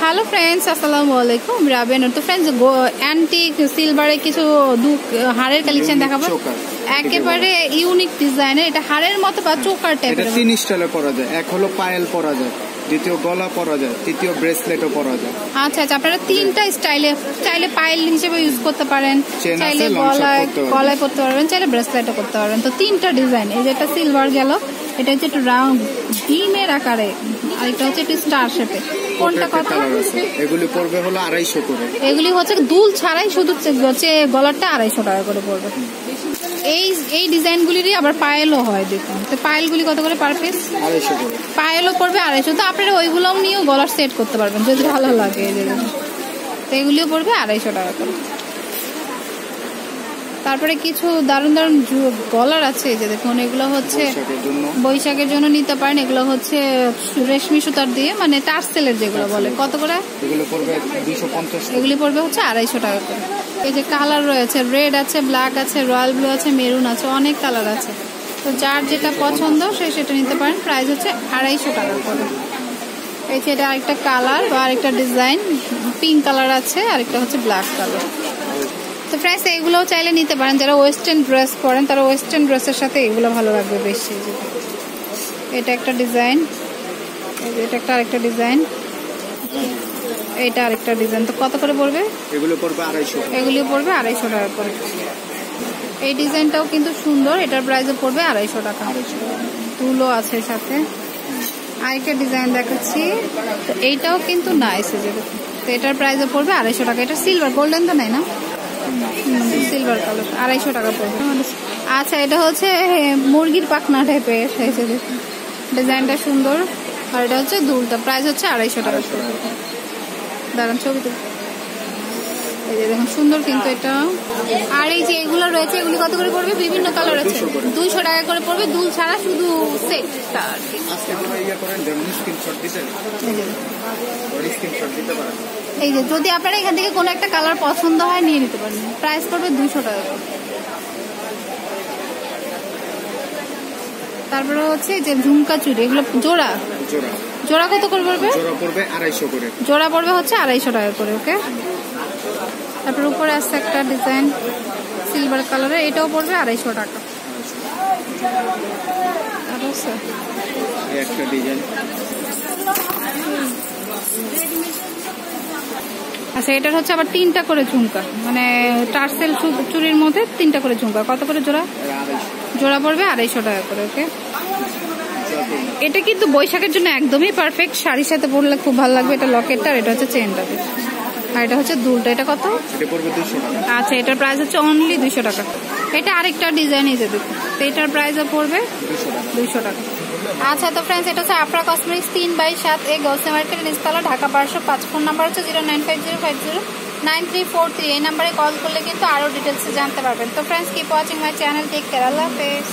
Hello friends আসসালামু আলাইকুম রাবেন তো ফ্রেন্ডস অ্যান্টিক সিলভারে কিছু দু হাড়ের কালেকশন দেখাবো একেবারে ইউনিক ডিজাইনের এটা হাড়ের মতো বা চোকার এটা তিন স্টাইলে পরা যায় এক হলো পায়েল পরা যায় দ্বিতীয় গলা পরা যায় তৃতীয় ব্রেসলেটও পরা যায় আচ্ছা আচ্ছা আপনারা তিনটা স্টাইলে চাইলে পাইল হিসেবে ইউজ করতে পারেন চাইলে গলায় গলায় করতে পারবেন চাইলে ব্রেসলেটও করতে পারবেন তো তিনটা ডিজাইন এই যে একটা সিলভার গেল এটা হচ্ছে একটু রাউন্ড ডিমের আকারে আর এটা হচ্ছে একটু স্টার শেপে কোনটা কত এগুলি পড়বে হলো আড়াইশো করে। এগুলি হচ্ছে দুল ছাড়াই শুধু হচ্ছে গলারটা আড়াইশো টাকা করে পড়বে। এই এই ডিজাইনগুলিরই আবার পায়েলও হয় দেখুন। তো পায়েলগুলি কত করে পার পিস আড়াইশো করে। পায়েলও পড়বে আড়াইশো। তো আপনারা ওইগুলো নিয়েও গলার সেট করতে পারবেন যদি ভালো লাগে। তো এগুলিও পড়বে আড়াইশো টাকা করে। তারপরে কিছু দারুণ দারুণ গলার আছে এই যে দেখুন এগুলো হচ্ছে বৈশাখের জন্য। নিতে পারেন এগুলো হচ্ছে রেশমি সুতার দিয়ে মানে টার্সেলের যেগুলো বলে। কত করে? এগুলি পড়বে হচ্ছে আড়াইশো টাকা করে। এই যে কালার রয়েছে রেড আছে ব্ল্যাক আছে রয়্যাল ব্লু আছে মেরুন আছে অনেক কালার আছে। তো যার যেটা পছন্দ সে সেটা নিতে পারেন। প্রাইস হচ্ছে আড়াইশো টাকা করে। এই যে এটা আরেকটা কালার বা আরেকটা ডিজাইন। পিঙ্ক কালার আছে আরেকটা হচ্ছে ব্ল্যাক কালার। তো ফ্রেন্ডস এগুলোও চাইলে নিতে পারেন। যারা ওয়েস্টার্ন ড্রেস পরেন তারা ওয়েস্টার্ন ড্রেসের সাথে এগুলো ভালো লাগবে বেশি এটা একটা ডিজাইন এটা একটা আরেকটা ডিজাইন এটা আরেকটা ডিজাইন তো কত করে পড়বে? এগুলো পড়বে আড়াইশো। করে এগুলিও পড়বে আড়াইশো টাকা করে। এই ডিজাইনটাও কিন্তু সুন্দর। এটার প্রাইসও পড়বে আড়াইশো টাকা। তুলো আছে সাথে। আরেকটা ডিজাইন দেখাচ্ছি। তো এইটাও কিন্তু নাইস তো এটার প্রাইসও পড়বে আড়াইশো টাকা। এটা সিলভার গোল্ডেন তো নাই না? সিলভার কালার আড়াইশো টাকা পড়বে। আচ্ছা এটা হচ্ছে মুরগির পাখনা টাইপের এসেছে ডিজাইনটা সুন্দর, আর এটা হচ্ছে দুলটা প্রাইস হচ্ছে আড়াইশো টাকা। আড়াইশো টাকা দাঁড়ান, ছবি তো এই যে দেখুন সুন্দর কিন্তু এটা। আর এই যে এগুলো রয়েছে এগুলি কত করে পড়বে? বিভিন্ন কালার আছে। দুইশো টাকা করে পড়বে। দুল ছাড়া শুধু সেটটা আর কি। ইয়ে এই যে। যদি আপনারা এখান থেকে কোনো একটা কালার পছন্দ হয় নিয়ে নিতে পারেন। প্রাইস পড়বে দুইশো টাকা করে। তারপরে হচ্ছে যে ঝুমকা চুড়ি এগুলো জোড়া? জোড়া। জোড়া কত করে পড়বে? জোড়া পড়বে আড়াইশো করে। জোড়া পড়বে হচ্ছে আড়াইশো টাকা করে ওকে? তারপর উপরে আসছে একটা ডিজাইন সিলভার কালারের এটাও পড়বে আড়াইশো টাকা। আছে? একটা ডিজাইন আচ্ছা এটার হচ্ছে আবার তিনটা করে ঝুমকা। মানে টার্সেল চুরির মধ্যে তিনটা করে ঝুমকা। কত করে জোড়া? জোড়া পড়বে আড়াইশো টাকা করে ওকে এটা কিন্তু বৈশাখের জন্য একদমই পারফেক্ট শাড়ির সাথে পরলে খুব ভালো লাগবে। এটা লকেটটা আর এটা হচ্ছে চেনটা আর এটা হচ্ছে দুলটা এটা কত? দুশো আচ্ছা এটার প্রাইস হচ্ছে অনলি দুইশো টাকা। এটা আরেকটা ডিজাইন এই যে দেখুন তো এটার প্রাইসও পড়বে দুশো টাকা। আচ্ছা তো ফ্রেন্ডস এটা হচ্ছে আফরা কসমেটিক্স তিন বাই সাত এ গলসে মার্কেট নিচতলা ঢাকা পাঁচশো পাঁচ ফোন নাম্বার হচ্ছে zero nine five zero five zero nine three four three. এই নাম্বারে কল করলে কিন্তু আরও ডিটেলসে জানতে পারবেন। তো friends keep watching my channel take care আল্লাহ হাফেজ।